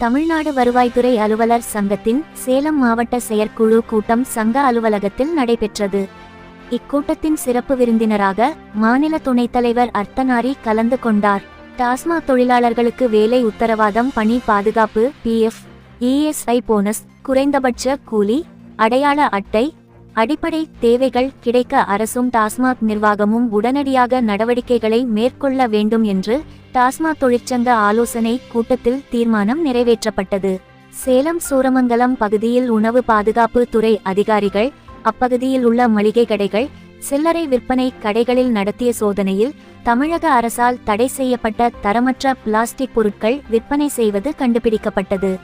தமிழ்நாடு வருவாய்த்துறை அலுவலர் சங்கத்தின் சேலம் மாவட்ட செயற்குழு கூட்டம் சங்க அலுவலகத்தில் நடைபெற்றது. இக்கூட்டத்தின் சிறப்பு விருந்தினராக மாநில துணைத் தலைவர் அர்த்தனாரி கலந்து கொண்டார். டாஸ்மாக் தொழிலாளர்களுக்கு வேலை உத்தரவாதம் பணி பாதுகாப்பு பிஎஃப் இஎஸ்ஐ போனஸ் குறைந்தபட்ச கூலி அடையாள அட்டை அடிப்படை தேவைகள் கிடைக்க அரசும் டாஸ்மாக் நிர்வாகமும் உடனடியாக நடவடிக்கைகளை மேற்கொள்ள வேண்டும் என்று டாஸ்மாக் தொழிற்சங்க ஆலோசனை கூட்டத்தில் தீர்மானம் நிறைவேற்றப்பட்டது. சேலம் சூரமங்கலம் பகுதியில் உணவு பாதுகாப்பு துறை அதிகாரிகள் அப்பகுதியில் உள்ள மளிகை கடைகள் சில்லறை விற்பனை கடைகளில் நடத்திய சோதனையில் தமிழக அரசால் தடை செய்யப்பட்ட தரமற்ற பிளாஸ்டிக் பொருட்கள் விற்பனை செய்வது கண்டுபிடிக்கப்பட்டது.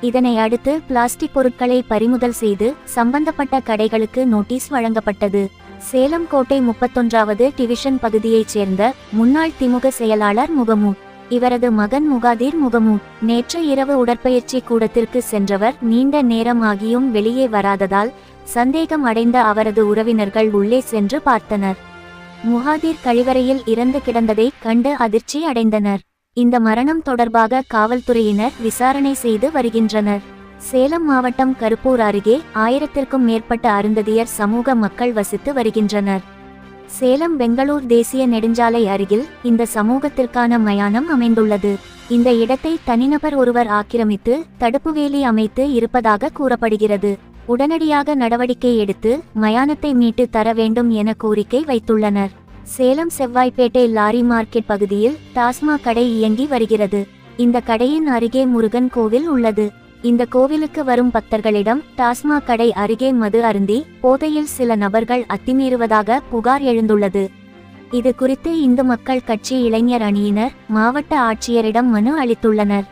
இதனை அடுத்து பிளாஸ்டிக் பொருட்களை பறிமுதல் செய்து சம்பந்தப்பட்ட கடைகளுக்கு நோட்டீஸ் வழங்கப்பட்டது. சேலம் கோட்டை முப்பத்தொன்றாவது டிவிஷன் பகுதியைச் சேர்ந்த முன்னாள் திமுக செயலாளர் முகமு. இவரது மகன் முகாதீர் முகமு. நேற்று இரவு உடற்பயிற்சி கூடத்திற்கு சென்றவர் நீண்ட நேரம் ஆகியும் வெளியே வராததால் சந்தேகம் அடைந்த அவரது உறவினர்கள் உள்ளே சென்று பார்த்தனர். முகாதீர் கழிவறையில் இறந்து கிடந்ததை கண்டு அதிர்ச்சி அடைந்தனர். இந்த மரணம் தொடர்பாக காவல்துறையினர் விசாரணை செய்து வருகின்றனர். சேலம் மாவட்டம் கருப்பூர் அருகே ஆயிரத்திற்கும் மேற்பட்ட அருந்ததியர் சமூக மக்கள் வசித்து வருகின்றனர். சேலம் பெங்களூர் தேசிய நெடுஞ்சாலை அருகில் இந்த சமூகத்திற்கான மயானம் அமைந்துள்ளது. இந்த இடத்தை தனிநபர் ஒருவர் ஆக்கிரமித்து தடுப்பு வேலி அமைத்து இருப்பதாக கூறப்படுகிறது. உடனடியாக நடவடிக்கை எடுத்து மயானத்தை மீட்டு தர வேண்டும் என கோரிக்கை வைத்துள்ளனர். சேலம் செவ்வாய்ப்பேட்டை லாரி மார்க்கெட் பகுதியில் டாஸ்மாக் கடை இயங்கி வருகிறது. இந்த கடையின் அருகே முருகன் கோவில் உள்ளது. இந்த கோவிலுக்கு வரும் பக்தர்களிடம் டாஸ்மாக் கடை அருகே மது அருந்தி போதையில் சில நபர்கள் அத்துமீறுவதாக புகார் எழுந்துள்ளது. இது குறித்து இந்து மக்கள் கட்சி இளைஞர் அணியினர் மாவட்ட ஆட்சியரிடம் மனு அளித்துள்ளனர்.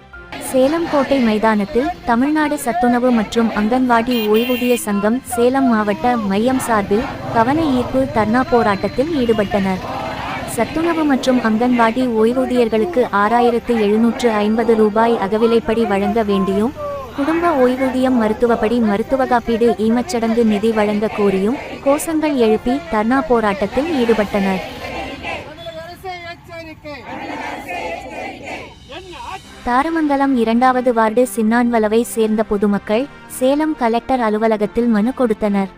சேலம் கோட்டை மைதானத்தில் தமிழ்நாடு சத்துணவு மற்றும் அங்கன்வாடி ஓய்வூதிய சங்கம் சேலம் மாவட்ட மையம் சார்பில் கவன ஈர்ப்பு தர்ணா போராட்டத்தில் ஈடுபட்டனர். சத்துணவு மற்றும் அங்கன்வாடி ஓய்வூதியர்களுக்கு ஆறாயிரத்து எழுநூற்று ஐம்பது ரூபாய் அகவிலைப்படி வழங்க வேண்டியும் குடும்ப ஓய்வூதியம் மருத்துவப்படி மருத்துவ காப்பீடு ஈமச்சடங்கு நிதி வழங்க கோரியும் கோஷங்கள் எழுப்பி தர்ணா போராட்டத்தில் ஈடுபட்டனர் தமிழக அரசே எச்சரிக்கை என்ன ஆட்சி தாரமங்கலம் இரண்டாவது வார்டு சின்னான்வலவை சேர்ந்த பொதுமக்கள் சேலம் கலெக்டர் அலுவலகத்தில் மனு கொடுத்தனர்.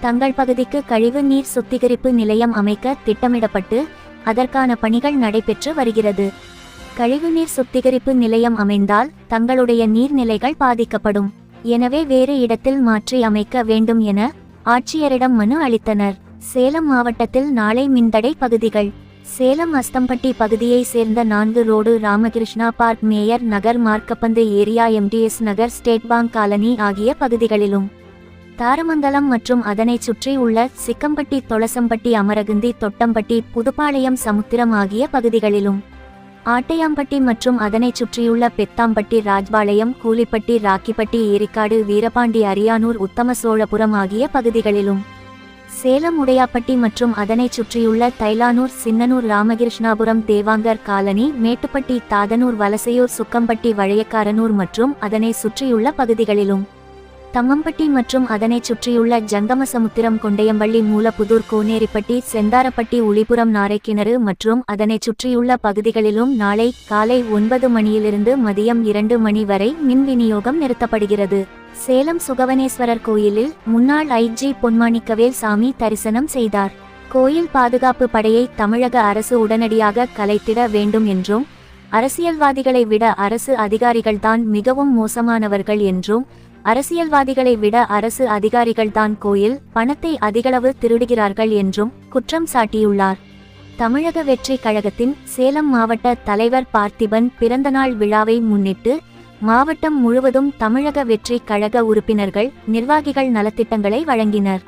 தங்கள் பகுதிக்கு கழிவு நீர் சுத்திகரிப்பு நிலையம் அமைக்க திட்டமிடப்பட்டு அதற்கான பணிகள் நடைபெற்று வருகிறது. கழிவுநீர் சுத்திகரிப்பு நிலையம் அமைந்தால் தங்களுடைய நீர்நிலைகள் பாதிக்கப்படும். எனவே வேறு இடத்தில் மாற்றி அமைக்க வேண்டும் என ஆட்சியரிடம் மனு அளித்தனர். சேலம் மாவட்டத்தில் நாளை மின்தடை பகுதிகள் சேலம் அஸ்தம்பட்டி பகுதியை சேர்ந்த நான்கு road Ramakrishna park mayor Nagar மார்க்கப்பந்து area MTS Nagar state bank colony ஆகிய பகுதிகளிலும். தாரமங்கலம் மற்றும் அதனைச் சுற்றி உள்ள சிக்கம்பட்டி தொளசம்பட்டி அமரகுந்தி தொட்டம்பட்டி புதுப்பாளையம் சமுத்திரம் ஆகிய பகுதிகளிலும். ஆட்டையாம்பட்டி மற்றும் அதனைச் சுற்றியுள்ள பெத்தாம்பட்டி ராஜ்பாளையம் கூலிப்பட்டி ராக்கிப்பட்டி ஏரிக்காடு வீரபாண்டி அரியானூர் உத்தம சோழபுரம் ஆகிய பகுதிகளிலும். சேலம் உடையாப்பட்டி மற்றும் அதனைச் சுற்றியுள்ள தைலானூர் சின்னனூர் ராமகிருஷ்ணாபுரம் தேவாங்கர் காலனி மேட்டுப்பட்டி தாதனூர் வலசையூர் சுக்கம்பட்டி வழையக்காரனூர் மற்றும் அதனை சுற்றியுள்ள பகுதிகளிலும். தம்மம்பட்டி மற்றும் அதனைச் சுற்றியுள்ள ஜங்கமசமுத்திரம் கொண்டையம்பள்ளி மூலப்புதூர் கோனேரிப்பட்டி செந்தாரப்பட்டி உளிபுரம் நாரைக்கிணறு மற்றும் அதனைச் சுற்றியுள்ள பகுதிகளிலும் நாளை காலை ஒன்பது மணியிலிருந்து மதியம் இரண்டு மணி வரை மின் விநியோகம் நிறுத்தப்படுகிறது. சேலம் சுகவனேஸ்வரர் கோயிலில் முன்னாள் ஐஜி பொன்மாணிக்கவேல் சாமி தரிசனம் செய்தார். கோயில் பாதுகாப்பு படையை தமிழக அரசு உடனடியாக கலைத்திட வேண்டும் என்றும் அரசியல்வாதிகளை விட அரசு அதிகாரிகள்தான் மிகவும் மோசமானவர்கள் என்றும் அரசியல்வாதிகளை விட அரசு அதிகாரிகள்தான் கோயில் பணத்தை அதிகளவு திருடுகிறார்கள் என்றும் குற்றம் சாட்டியுள்ளார். தமிழக வெற்றி கழகத்தின் சேலம் மாவட்ட தலைவர் பார்த்திபன் பிறந்தநாள் விழாவை முன்னிட்டு மாவட்டம் முழுவதும் தமிழக வெற்றி கழக உறுப்பினர்கள் நிர்வாகிகள் நலத்திட்டங்களை வழங்கினர்.